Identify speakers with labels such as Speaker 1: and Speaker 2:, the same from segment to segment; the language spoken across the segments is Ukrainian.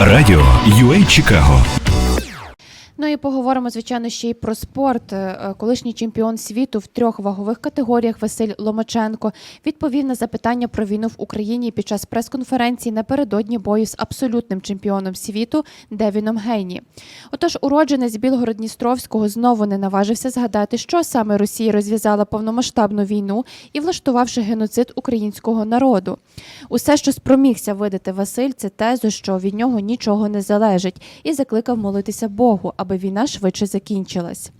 Speaker 1: Радіо UA Чикаго
Speaker 2: Ну і поговоримо, звичайно, ще й про спорт. Е, Колишній чемпіон світу в трьох вагових категоріях Василь Ломаченко відповів на запитання про війну в Україні під час прес-конференції напередодні бою з абсолютним чемпіоном світу Девіном Гейні. Отож, уродженець Білгород-Дністровського знову не наважився згадати, що саме Росія розв'язала повномасштабну війну і влаштувавши геноцид українського народу. Усе, що спромігся видати Василь, це тезу, що від нього нічого не залежить, і закликав молитися Богу, аби війна швидше закінчилась.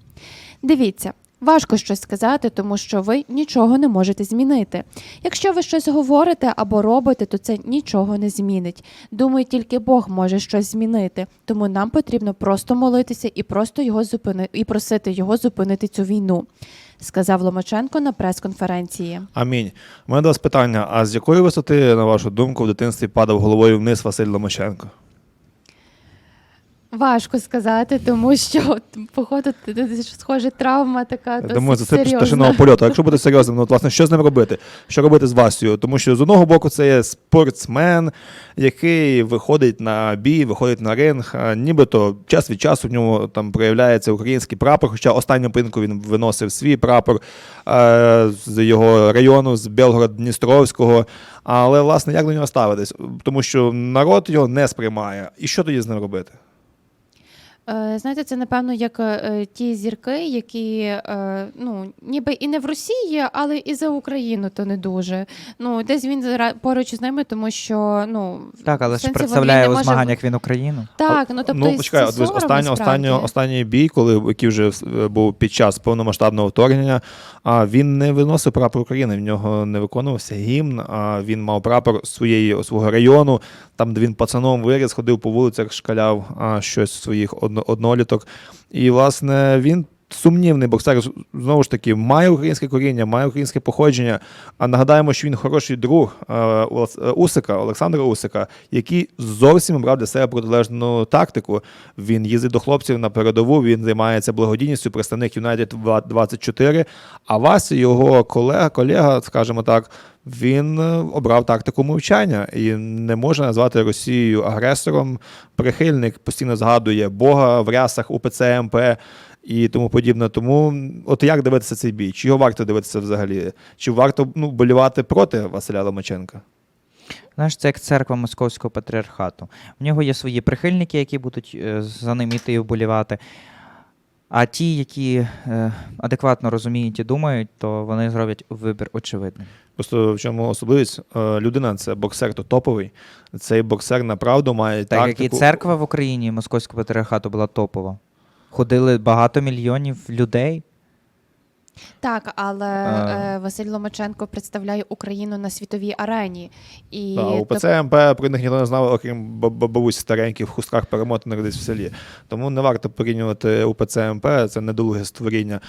Speaker 2: Дивіться. Важко щось сказати, тому що ви нічого не можете змінити. Якщо ви щось говорите або робите, то це нічого не змінить. Думаю, тільки Бог може щось змінити. Тому нам потрібно просто молитися і просто його зупини... і просити його зупинити цю війну, сказав Ломаченко на прес-конференції.
Speaker 3: Амінь. У мене до вас питання: а з якої висоти, на вашу думку, в дитинстві падав головою вниз Василь Ломаченко?
Speaker 2: Важко сказати, тому що походу схоже травма така досить
Speaker 3: Думаю, це
Speaker 2: серйозна.
Speaker 3: пташиного польоту. А якщо бути серйозним, ну от, власне, що з ним робити? Що робити з Васею? Тому що з одного боку це є спортсмен, який виходить на бій, виходить на ринг. Нібито час від часу в ньому там проявляється український прапор. Хоча останню поєдинку він виносив свій прапор е, з його району, з Белгород-Дністровського. Але власне як до нього ставитись? Тому що народ його не сприймає. І що тоді з ним робити?
Speaker 2: Е, Знаєте, це напевно як е, ті зірки, які е, ну ніби і не в Росії, але і за Україну, то не дуже. Ну десь він зара- поруч з ними, тому що ну
Speaker 4: Так, але ж представляє у
Speaker 2: може-
Speaker 4: змаганнях він Україну.
Speaker 2: Так, ну тобто
Speaker 3: ну, почекай, дивись, останній, останній, останній бій, коли який вже е, був під час повномасштабного вторгнення, а він не виносив прапор України. В нього не виконувався гімн. А він мав прапор своєї свого району, там, де він пацаном виріс, ходив по вулицях, шкаляв а, щось своїх одно, одноліток. І, власне, він. Сумнівний боксер знову ж таки має українське коріння, має українське походження. А нагадаємо, що він хороший друг е, е, Усика, Олександра Усика, який зовсім обрав для себе протилежну тактику. Він їздить до хлопців на передову, він займається благодійністю, представник United 24. А Вася, його колега, колега, скажімо так, він е, обрав тактику мовчання і не можна назвати Росією агресором. Прихильник постійно згадує Бога в рясах УПЦ МП і тому подібне. Тому от як дивитися цей бій? Чи його варто дивитися взагалі? Чи варто ну, болівати проти Василя Ломаченка?
Speaker 4: Знаєш, це як церква московського патріархату. В нього є свої прихильники, які будуть е, за ним іти і вболівати. А ті, які е, адекватно розуміють і думають, то вони зроблять вибір очевидним.
Speaker 3: Просто в чому особливість? Е, Людина це боксер, то топовий. Цей боксер направду має
Speaker 4: Так як і церква в Україні московського патріархату була топова. Ходили багато мільйонів людей.
Speaker 2: Так, але
Speaker 4: А.
Speaker 2: е, Василь Ломаченко представляє Україну на світовій арені. І
Speaker 3: Та, у ПЦ МП про них ніхто не знав, окрім баб- бабусь стареньких в хустках перемотаних десь в селі. Тому не варто порівнювати УПЦ МП, це недолуге створіння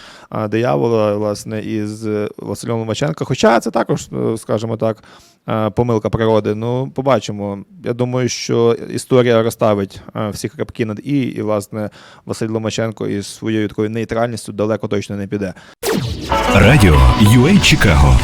Speaker 3: диявола, власне, із Василем Ломаченко. Хоча це також, е, скажімо так, е, помилка природи. Ну, побачимо. Я думаю, що історія розставить е, всі крапки над І, і, власне, Василь Ломаченко із своєю такою нейтральністю далеко точно не піде.
Speaker 1: Радіо UA Чикаго